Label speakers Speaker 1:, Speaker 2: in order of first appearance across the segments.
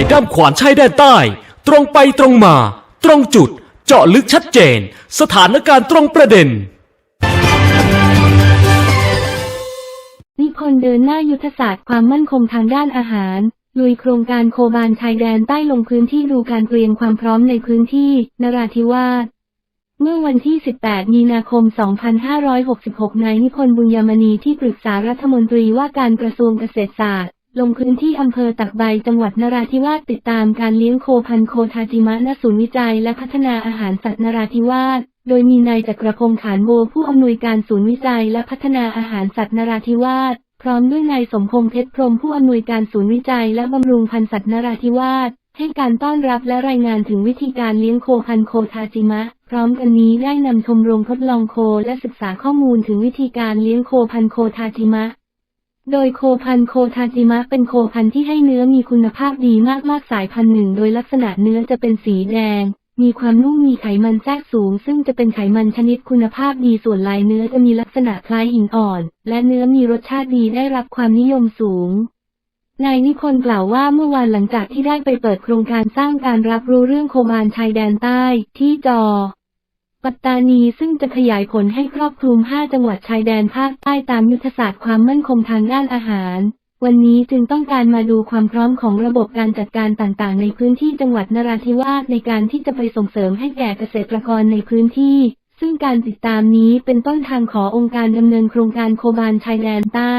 Speaker 1: ายด้ามขวานชายแดนใต้ ตรงไปตรงมา ตรงจุด เจาะลึกชัดเจน สถานการณ์ตรงประเด็น
Speaker 2: นิพนธ์เดินหน้ายุทธศาสตร์ความมั่นคงทางด้านอาหาร ลุยโครงการโคบานชายแดนใต้ลงพื้นที่ดูการเตรียมความพร้อมในพื้นที่นราธิวาสเมื่อวันที่ 18 มีนาคม 2566 นายนิพนธ์บุญยมณีที่ปรึกษารัฐมนตรีว่าการกระทรวงเกษตรศาสตร์ ลงพื้นที่อำเภอตักใบจังหวัดนราธิวาสติดตามการเลี้ยงโคพันโคทาจิมะณศูนย์วิจัยและพัฒนาอาหารสัตว์นราธิวาส โดยมีนายจักรพงษ์ขานโบผู้อำนวยการศูนย์วิจัยและพัฒนาอาหารสัตว์นราธิวาส พร้อมด้วยนายสมพงษ์เพชรพรมผู้อำนวยการศูนย์วิจัยและบำรุงพันธุ์สัตว์นราธิวาสให้การต้อนรับและรายงานถึงวิธีการเลี้ยงโคพันโคทาจิมะ พร้อมกันนี้ได้นำชมรมทดลองโคและศึกษาข้อมูลถึงวิธีการเลี้ยงโคพันโคทาจิมะ โดยโคพันโคทาจิมะเป็นโคพันที่ให้เนื้อมีคุณภาพดีมากๆสายพันธุ์หนึ่ง โดยลักษณะเนื้อจะเป็นสีแดง มีความนุ่มมีไขมันแทรกสูง ซึ่งจะเป็นไขมันชนิดคุณภาพดีส่วนลายเนื้อจะมีลักษณะคล้ายหินอ่อน และเนื้อมีรสชาติดีได้รับความนิยมสูงนายนิพนธ์กล่าวว่าเมื่อวานหลังจากที่ได้ไปเปิดโครงการสร้างการรับรู้เรื่องโคบานชายแดนใต้ที่จอ ปัตตานีซึ่งจะขยายผลให้ครอบคลุม 5 จังหวัดชายแดนภาคใต้ตามยุทธศาสตร์ความมั่นคงทางด้านอาหาร วันนี้จึงต้องการมาดูความพร้อมของระบบการจัดการต่างๆ ในพื้นที่จังหวัดนราธิวาสในการที่จะไปส่งเสริมให้แก่เกษตรกรในพื้นที่ ซึ่งการติดตามนี้เป็นต้นทางขอองค์การดำเนินโครงการโคบานชายแดนใต้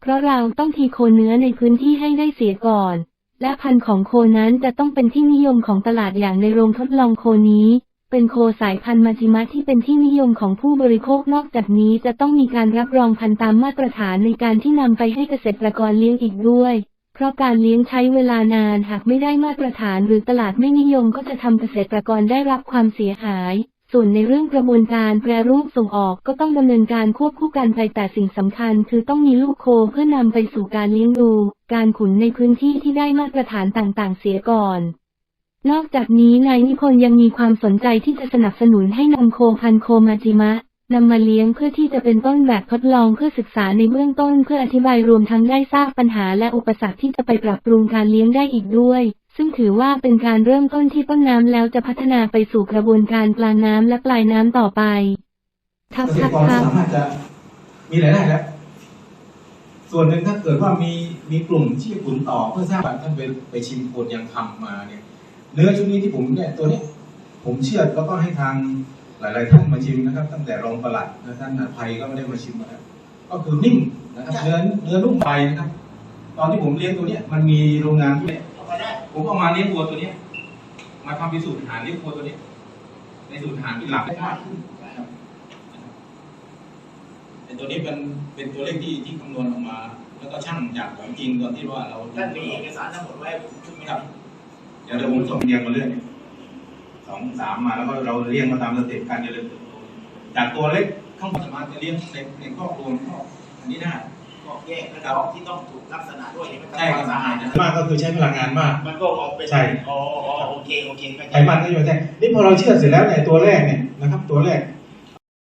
Speaker 2: เพราะเราต้องทีโคเนื้อในพื้นที่ให้ได้เสียก่อน และพันธุ์ของโคนั้นจะต้องเป็นที่นิยมของตลาดอย่างในโรงทดลองโคนี้ เป็นโคสายพันธุ์มาจิมะที่เป็นที่นิยมของผู้บริโภคนอกจากนี้จะต้องมีการรับรองพันธุ์ตามมาตรฐานในการที่นำไปให้เกษตรกรเลี้ยงอีกด้วย เพราะการเลี้ยงใช้เวลานานหากไม่ได้มาตรฐานหรือตลาดไม่นิยมก็จะทำเกษตรกรได้รับความเสียหาย ส่วนในเรื่องกระบวนการแปรรูปส่งออกก็ต้องดำเนินการควบคู่กันไปแต่สิ่งสำคัญ คือต้องมีลูกโคเพื่อนำไปสู่การเลี้ยงดู การขุนในพื้นที่ที่ได้มาตรฐานต่างๆ เสียก่อน นอกจากนี้นายนิพนธ์ยังมีความสนใจที่จะสนับสนุนให้นำโคพันโคมาจิมะนำมาเลี้ยงเพื่อที่จะเป็นต้นแบบทดลองเพื่อศึกษาในเบื้องต้นเพื่ออธิบายรวมทั้งได้ทราบปัญหาและอุปสรรคที่จะไปปรับปรุงการเลี้ยงได้อีกด้วย ซึ่งถือว่าเป็นการเริ่มต้นที่ต้นน้ำแล้วจะพัฒนาไปสู่กระบวนการกลางน้ำและปลายน้ำต่อไปทับทับ
Speaker 3: รกร
Speaker 2: ทับ
Speaker 3: สามารถจะมีรายได้แล้วส่วนหนึ่งถ้าเกิดว่ามีมีกลุ่มที่ขุนต่อเพื่อสร้างแบท่านไปไปชิมโคนยังคำมาเนี่ย เนื้อชุดนี้ที่ผมเนี่ยตัวเนี้ยผมเชื่อแล้วก็ให้ทางหลาย ๆ ท่านมาชิมนะครับ ตั้งแต่รองปลัดและท่านอภัยก็ไม่ได้มาชิมนะครับก็คือนิ่มนะครับเนื้อเนื้อนุ่มไปนะครับ ตอนที่ผมเลี้ยงตัวเนี้ยมันมีโรงงานที่เนี่ยผมเอามาเลี้ยงวัวตัวเนี้ยมาทำเป็นสูตรอาหารเลี้ยงวัวตัวเนี้ยในสูตรอาหารที่หลักได้มากขึ้นนะครับแต่ตัวนี้เป็นเป็นตัวเลขที่ที่คำนวณออกมา แล้วก็ช่างจากของจริงตอนที่ว่าเรา
Speaker 4: ท่านมีเอกสารทั้งหมดไว้ให้ผมชุดไหม
Speaker 3: ค
Speaker 4: ค
Speaker 3: รั
Speaker 4: รั
Speaker 3: บบ เดี๋ยวเดี๋ยวผมส่งเรียงมาเรื่อยเนี่ยสองสามมาแล้วก็เราเรียงมาตามสเต็ปการเจริญเติบโตจากตัวเล็กข้างบนสามารถจะเลี้ยงในในครอบครัวครอบอันนี้ได้
Speaker 4: ก็แยกนะครับที่ต้องถูกลักษณะด้วยเห็นไหม
Speaker 3: ใช่ครับ
Speaker 4: สะอาดนะ
Speaker 3: มากก็คือใช้พลังงานมาก
Speaker 4: มันก็ออกเป็น
Speaker 3: ใช่
Speaker 4: อ๋ออ๋อโอเคโอเคเข้าใจ
Speaker 3: ไขมันก็อยู่ใช่นี่พอเราเชื่อเสร็จแล้วเนี่ยตัวแรกเนี่ยนะครับ ตัวแรก